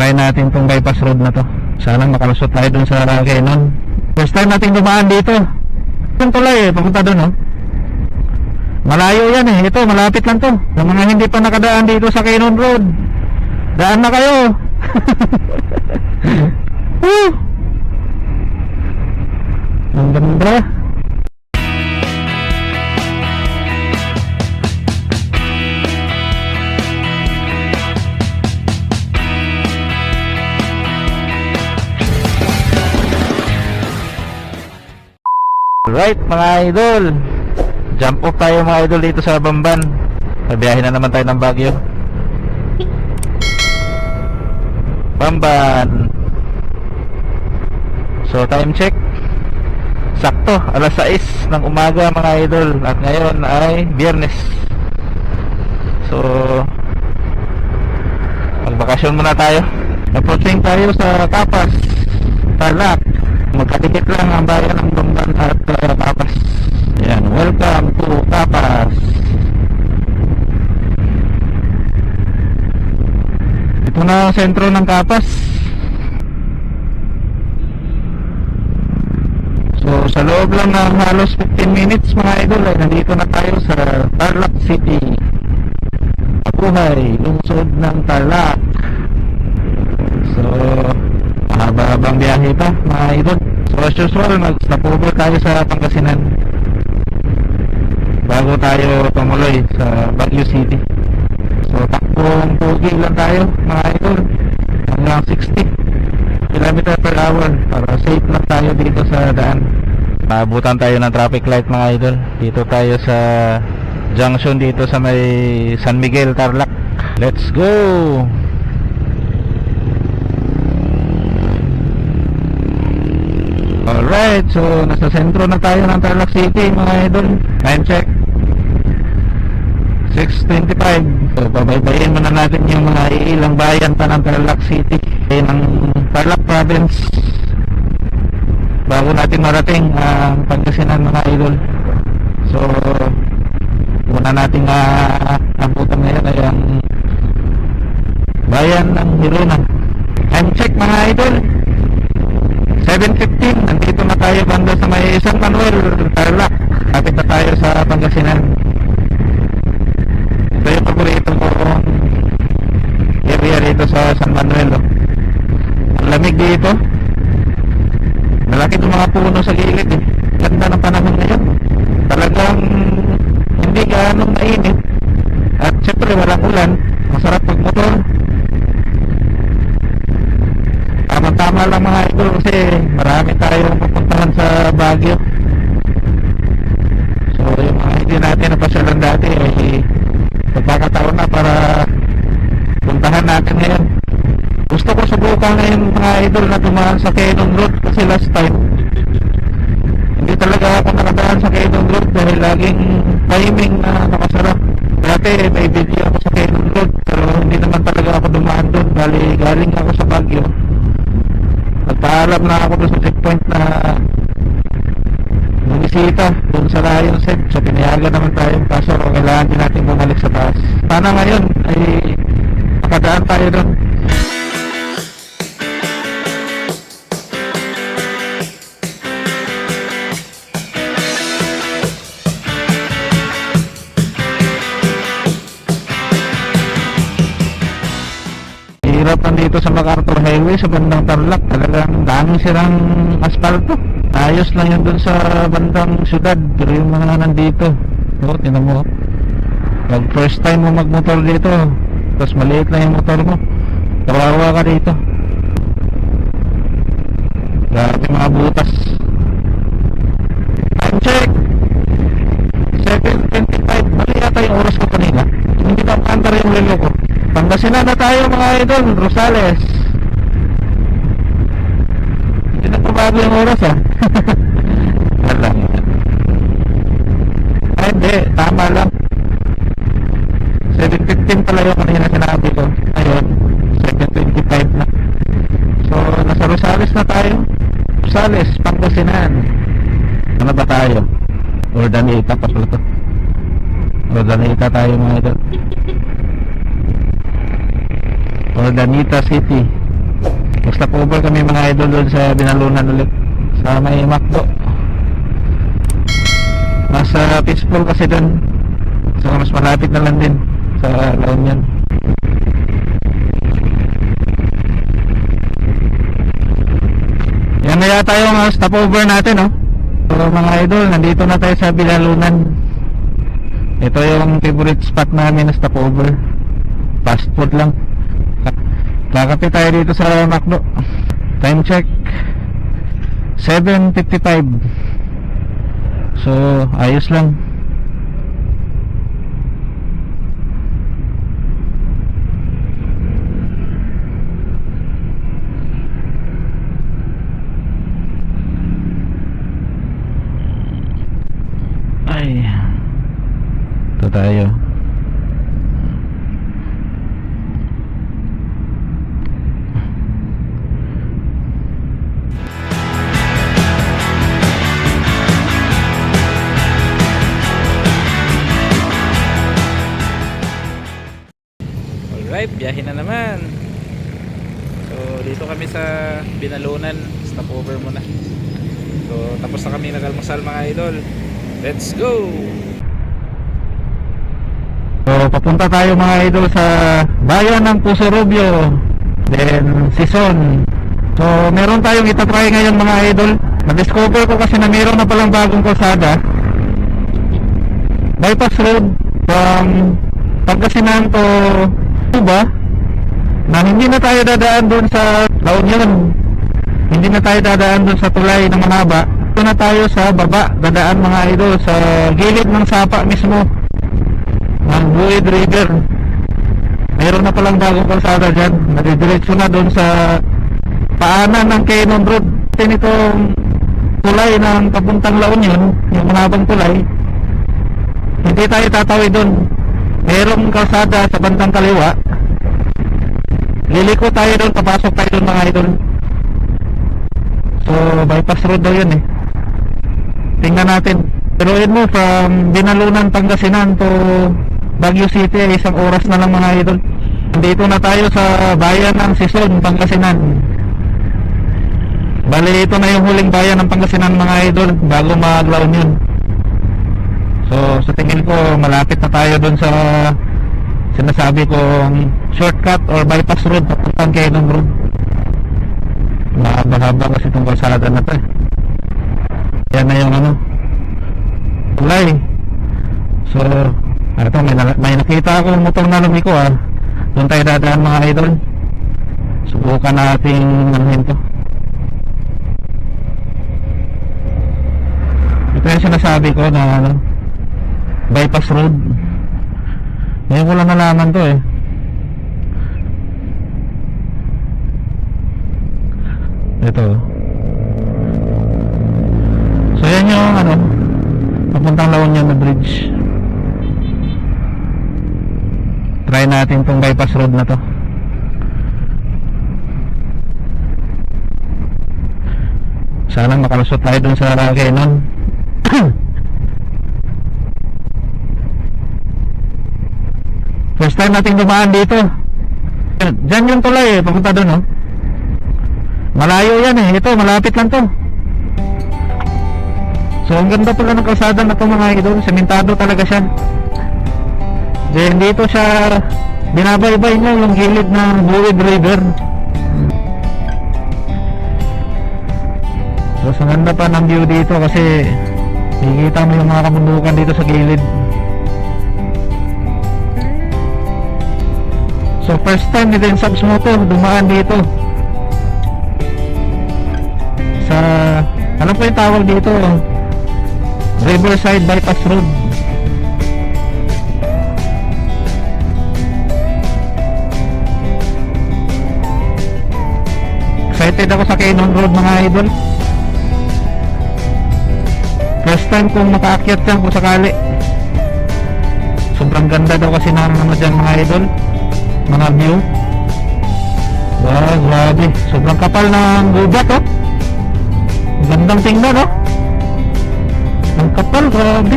Try natin tong bypass road na to. Sana makalusot tayo dun sa Kenon. First time nating dumaan dito. Yung tulay eh, papunta dun oh. Malayo yan eh. Ito, malapit lang to. Sa mga hindi pa nakadaan dito sa Kenon Road. Daan na kayo. Woo! Ang ganda. Right mga idol. Jump off tayo mga idol dito sa Bamban. Nabiyahin na naman tayo ng Baguio. Bamban. So time check. Sakto alas 6 ng umaga mga idol. At ngayon ay biyernes. So Magbakasyon muna tayo. Approaching tayo sa Tapas Tarlac. Magkadikit lang ang bayan ng Bamban at uh, Tapas Yan, welcome to Tapas. Ito na ang sentro ng Tapas. So sa loob lang ng halos 15 minutes mga idol ay nandito na tayo sa Tarlac City. Mabuhay, lungsod ng Tarlac. So mahaba-habang biyahe pa mga idol So as usual mag-stopover tayo sa Pangasinan. Bago tayo tumuloy sa Baguio City. So takbong pugi lang tayo mga idol. Hanggang 60 km per hour para safe lang tayo dito sa daan. Maabutan tayo ng traffic light mga idol. Dito tayo sa junction dito sa may San Miguel, Tarlac. Let's go! Alright, so nasa sentro na tayo ng Tarlac City mga idol. Time check. 6.25 So babaybayin muna natin yung mga ilang bayan pa ng Tarlac City. Eh, ng Tarlac Province. Bago natin marating ang Pangasinan mga idol. So Muna natin uh, abutan ngayon ay ang Bayan ng Hirona Time check mga idol 7.15 Nandito na tayo banda sa may San Manuel Tarlac. Kapit na tayo sa Pangasinan. Ito yung paborito ko area dito sa San Manuel oh. Ang lamig dito. Malaki itong mga puno sa gilid eh. Ganda ng panahon ngayon. Talagang Hindi ganong mainit. At syempre walang ulan. Masarap magmotor Tama-tama lang mga idol Kasi marami tayong pupuntahan sa Baguio. So yung mga hindi natin napasyalan dati Ay pagkakataon na para Puntahan natin ngayon. Gusto ko subukan ngayon mga idol na dumaan sa Quezon Road kasi last time hindi talaga ako nakadaan sa Quezon Road dahil laging timing na nakasarap. Dati may video ako sa Quezon Road pero hindi naman talaga ako dumaan doon. Bali galing ako sa Baguio nagpaalam na ako doon sa checkpoint na bumisita doon sa Lion Set. So pinayagan naman tayo. Kaso kailangan din natin bumalik sa taas sana ngayon ay makadaan tayo doon dito sa MacArthur Highway sa bandang Tarlac. Talagang daming sirang asfalto. Ayos lang yun dun sa bandang syudad. Pero yung mga nandito, oh, tinan mo. Pag first time mo magmotor dito, tapos maliit lang yung motor mo, kawawa ka dito. Grabe mga butas. Time check! 7.25. Mali yata yung oras ko kanina. Hindi na kantar yung lelo ko. Pangasinan na tayo mga idol, Rosales. Hindi na pabago yung oras ah. Wala. Ay hindi, tama lang. 7.15 pala yung kanina sinabi ko. Ayun, 7.25 na. So, nasa Rosales na tayo. Rosales, Pangasinan. Ano ba tayo? Ordanita pa pala to. Ordanita tayo mga idol. Ordanita City. Stop over kami mga idol doon sa Binalunan ulit. Sa may Macdo. Nasa peaceful kasi doon. So mas malapit na lang din sa La Union. Yan na yata yung uh, stopover natin, no? So mga idol, nandito na tayo sa Bilalunan. Ito yung favorite spot namin na stopover. Fast food lang. Kakape tayo dito sa McDo. Time check. 7.55. So, ayos lang. Ay. Ito tayo. Alright, biyahe na naman. So, dito kami sa Binalunan. Stopover muna. So, tapos na kami nag-almusal mga idol. Let's go! So, papunta tayo mga idol sa bayan ng Puso Rubio. Then, Sison. So, meron tayong itatry ngayon mga idol. Na-discover ko kasi na meron na palang bagong kalsada. Bypass Road from Pangasinan to Cuba na hindi na tayo dadaan doon sa La Union. Hindi na tayo dadaan doon sa tulay ng Manaba. Ito na tayo sa baba, dadaan mga idol sa gilid ng sapa mismo ng Buid River. Meron na palang bagong kalsada dyan. Nadidiretso na doon sa paanan ng Canon Road. Tin itong tulay ng papuntang La Union, yung manabang tulay. Hindi tayo tatawid doon. Merong kalsada sa bandang kaliwa. Liliko tayo doon, papasok tayo doon mga idol. So, bypass road daw yun eh. Tingnan natin. Yun mo, from Binalunan, Pangasinan to Baguio City, isang oras na lang mga idol. Nandito na tayo sa bayan ng Sison, Pangasinan. Bali, ito na yung huling bayan ng Pangasinan mga idol, bago mag-laon yun. So, sa tingin ko, malapit na tayo dun sa sinasabi kong shortcut or bypass road papuntang Quezon Road. Mahaba-haba kasi itong kalsada na to eh. Yan na yung ano, tulay. So, ito, may, na- may nakita akong motor na lumiko ah. Doon tayo dadaan mga idol. Subukan nating anuhin to. Ito yung sinasabi ko na ano, bypass road. Ngayon ko lang nalaman to eh. Ito. So yan yung ano, papuntang La Union na bridge. Try natin tong bypass road na to. Sana makalusot tayo dun sa Canon. First time nating dumaan dito. Diyan yung tulay eh, papunta doon oh. Malayo yan eh, ito malapit lang to. So ang ganda pala ng kalsada na to mga idol, sementado talaga siya. Then dito siya binabaybay niya yung gilid ng Buwid River. So ang ganda pa ng view dito kasi nakikita mo yung mga kabundukan dito sa gilid. So first time ni Den Subs mo to, dumaan dito. Sa, alam ko yung tawag dito, Riverside Bypass Road. Excited ako sa Canon Road mga idol. First time kong makaakyat dyan kung sakali. Sobrang ganda daw kasi ng ano dyan mga idol mga view. Wow grabe. Sobrang kapal ng gubat oh. Gandang tingnan oh. Ang kapal grabe.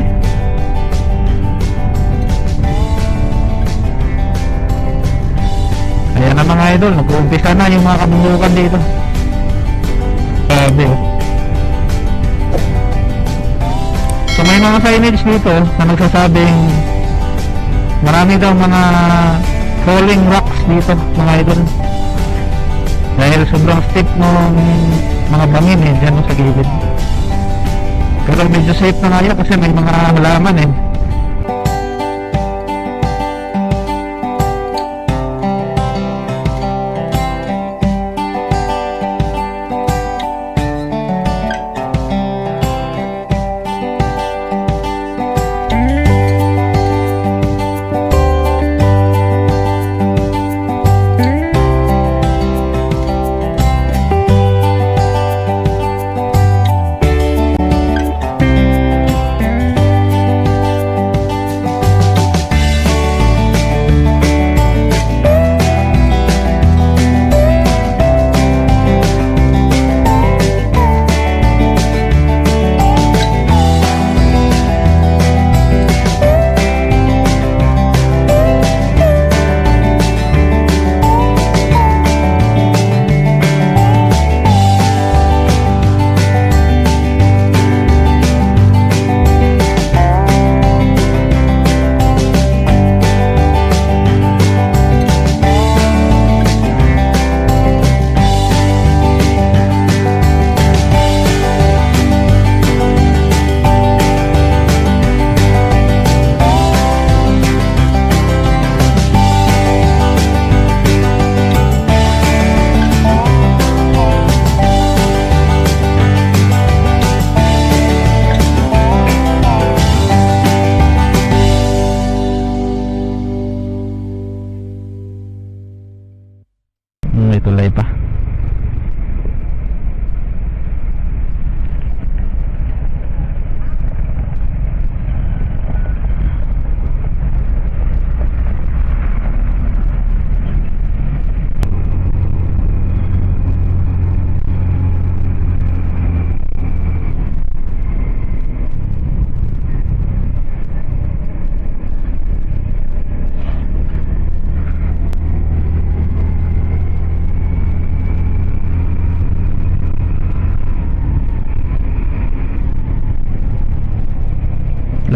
Ayan na mga idol, nag-uumpisa na yung mga kabundukan dito. Grabe oh. So may mga signage dito na nagsasabing marami daw mga falling rocks dito mga idol. Dahil sobrang steep nung mga bangin eh, dyan sa gilid. Pero medyo safe na nga yun kasi may mga halaman eh.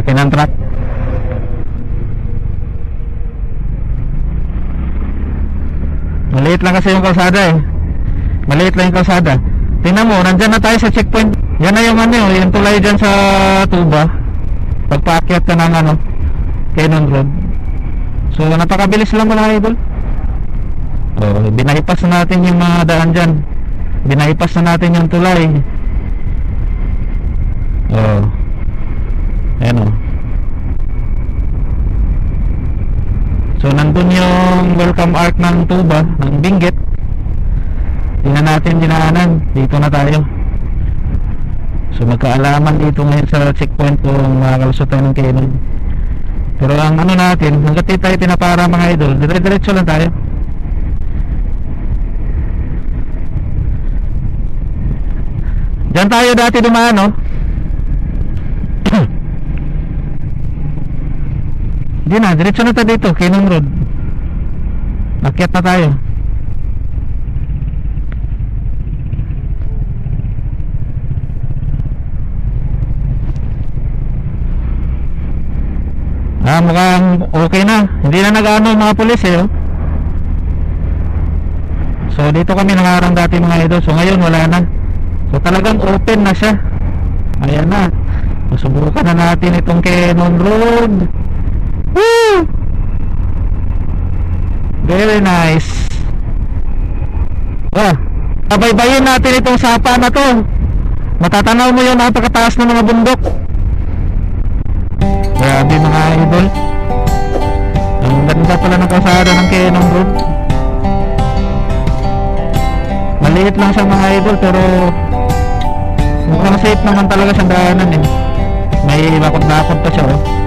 Laki ng truck. Maliit lang kasi yung kalsada eh. Maliit lang yung kalsada. Tingnan mo, nandyan na tayo sa checkpoint. Yan na yung ano, yung tulay dyan sa tuba. Pagpaakyat ka ng ano, Cannon Road. So, napakabilis lang mga idol. Oh, binahipas na natin yung mga daan dyan. Binahipas na natin yung tulay. Oh. Ayan o. So, nandun yung welcome arc ng tuba, ng Benguet. Tingnan natin dinaanan. Dito na tayo. So, magkaalaman dito ngayon sa checkpoint kung makakalusutan ng Canon. Pero ang ano natin, hanggat di tayo pinapara mga idol, dire-diretso lang tayo. Diyan tayo dati dumaan, no? Hindi na, diretso na tayo dito, Cannon Road. Akyat na tayo. Ah, mukhang okay na. Hindi na nag-ano mga pulis eh. Oh. So dito kami nangarang dati mga idol. So ngayon wala na. So talagang open na siya. Ayan na. Susubukan na natin itong Cannon Road. Woo! Very nice. Ah, tabaybayin natin itong sapa na to. Matatanaw mo yung napakataas ng mga bundok. Grabe mga idol. Ang ganda pala ng kalsada ng Cannon Road. Maliit lang siya mga idol pero mukhang safe naman talaga siyang daanan eh. May bakot-bakot pa siya oh.